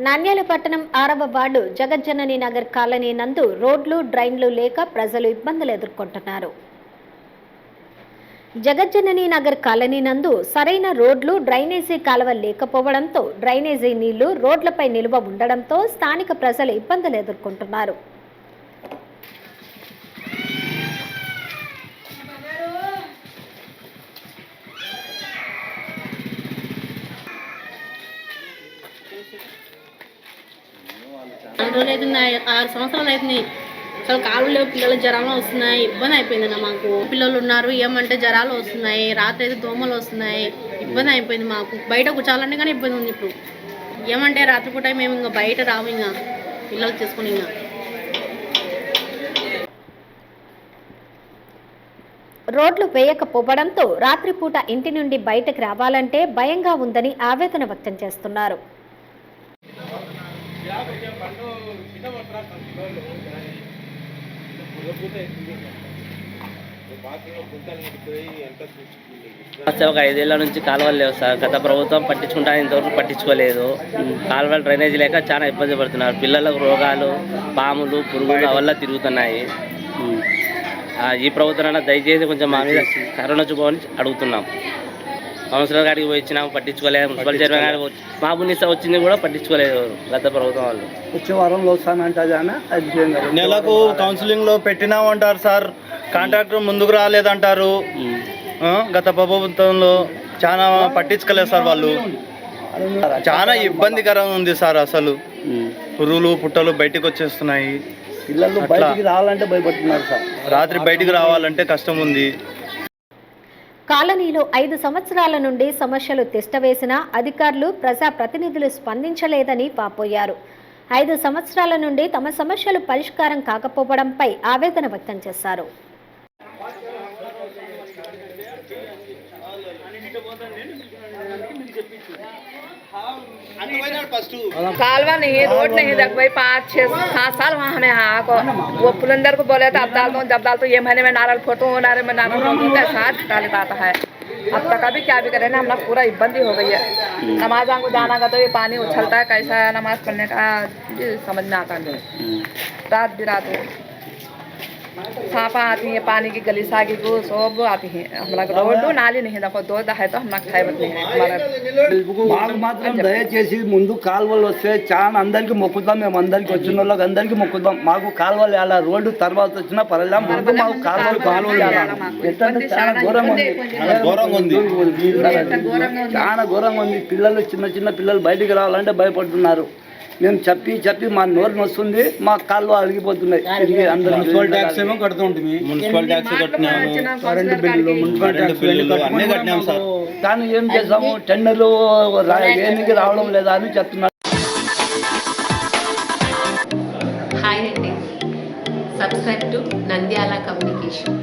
నాణ్యాల పట్టణం ఆరవ వార్డు జగజ్జనని నగర్ కాలనీ నందు రోడ్లు డ్రైన్లు లేక ప్రజలు ఇబ్బందులు ఎదుర్కొంటున్నారు. జగజ్జనని నగర్ కాలనీ నందు సరైన రోడ్లు డ్రైనేజీ కాలువ లేకపోవడంతో డ్రైనేజీ నీళ్ళు రోడ్లపై నిల్వ ఉండడంతో స్థానిక ప్రజలు ఇబ్బందులు ఎదుర్కొంటున్నారు. నాలుగు రోజులు ఆరు సంవత్సరాలు అవుతుంది అసలు కాళ్ళు లేవు పిల్లలు జ్వరాలు వస్తున్నాయి ఇబ్బంది అయిపోయింది మాకు. పిల్లలు ఉన్నారు ఏమంటే జ్వరాలు వస్తున్నాయి రాత్రి అయితే దోమలు వస్తున్నాయి ఇబ్బంది అయిపోయింది మాకు. బయట కూర్చోాలంటే కానీ ఇబ్బంది ఉంది ఇప్పుడు. ఏమంటే రాత్రిపూట మేము ఇంకా బయట రాము ఇంకా పిల్లలు చేసుకుని ఇంకా. రోడ్లు వేయకపోవడంతో రాత్రిపూట ఇంటి నుండి బయటకు రావాలంటే భయంగా ఉందని ఆవేదన వ్యక్తం చేస్తున్నారు. ఒక ఐదేళ్ళ నుంచి కాలువలు లేవు సార్ గత ప్రభుత్వం పట్టించుకుంటా ఇంతవరకు పట్టించుకోలేదు కాలువలు డ్రైనేజ్ లేక చాలా ఇబ్బంది పడుతున్నారు పిల్లలకు రోగాలు పాములు పురుగులు వల్ల తిరుగుతున్నాయి ఆ, ఈ ప్రభుత్వం దయచేసి కొంచెం మా మీద కరోనా చూపమని అడుగుతున్నాం కౌన్సిలర్ గారికి పోయి ఇచ్చినాము పట్టించుకోలేదు. మున్సిపల్ చైర్మన్ గారికి వచ్చి- మా బునిసా వచ్చింది కూడా పట్టించుకోలేదు ఎవరు గత ప్రభుత్వం వాళ్ళు. వచ్చే వారంలో వస్తానంటే నెలకు కౌన్సిలింగ్లో పెట్టినామంటారు సార్. కాంట్రాక్టర్ ముందుకు రాలేదంటారు. గత ప్రభుత్వంలో చాలా పట్టించుకోలేదు సార్ వాళ్ళు. చాలా ఇబ్బందికరంగా ఉంది సార్ అసలు. పురుగులు పుట్టలు బయటకు వచ్చేస్తున్నాయి. పిల్లలు అట్లా. బయటికి రావాలంటే భయపడుతున్నారు సార్. రాత్రి బయటికి రావాలంటే కష్టం ఉంది. కాలనీలో ఐదు సంవత్సరాల నుండి సమస్యలు తిష్టవేసినా అధికారులు ప్రజాప్రతినిధులు స్పందించలేదని పాపోయారు ఐదు సంవత్సరాల నుండి తమ సమస్యలు పరిష్కారం కాకపోవడంపై ఆవేదన వ్యక్తం చేశారు. कालवा नहीं रोड नहीं देख भाई, पाँच छः सात साल वहाँ हमें यहाँ को वो पुलंदर को बोले तो अब डाल दो, जब डाल तो ये महीने में नारियल फ़ोटो नारियल में नारियल साथ हटा लेता है। अब तक अभी क्या भी करें ना हम लोग पूरा इब्बंदी हो गई है। नमाज़ को जाना का तो ये पानी उछलता है, कैसा है नमाज़ पढ़ने का समझ में आता नहीं. रात बिरात हो। सांपा आती है पानी की गली सागी को सब आती है हम लोग रोड नाली नहीं देखो दो है तो हम लोग खाए नहीं है हमारा మాకు మాత్రం దయచేసి ముందు కాలువలు వస్తే చాలా అందరికి మొక్కుతాం మేము అందరికి వచ్చిన వాళ్ళకి అందరికి మొక్కుతాం మాకు కాలువలు వేయాలా రోడ్డు తర్వాత వచ్చినా పర్వాలేదు ముందు మాకు కాలువలు కాలువలు వేయాలా ఎట్లంటే చాలా ఘోరంగా ఉంది చాలా ఘోరంగా ఉంది. చాలా ఘోరంగా ఉంది పిల్లలు చిన్న చిన్న పిల్లలు బయటికి రావాలంటే భయపడుతున్నారు మేము చెప్పి చెప్పి మా నోరు నొస్తుంది మా కాళ్ళు అరిగిపోతున్నాయి తిరిగి అందరికీ మున్సిపల్ ట్యాక్స్ ఏమో కడుతూ ఉంటుంది. మున్సిపల్ ట్యాక్స్ కట్టినాము. కరెంటు బిల్లులు కరెంటు బిల్లులు అన్నీ కట్టినాము సార్. కానీ ఏం చేసాము? టెండర్లు దేనికి రావడం లేదా అని చెప్తున్నారు. హాయ్ అండి. Subscribe to Nandyal communication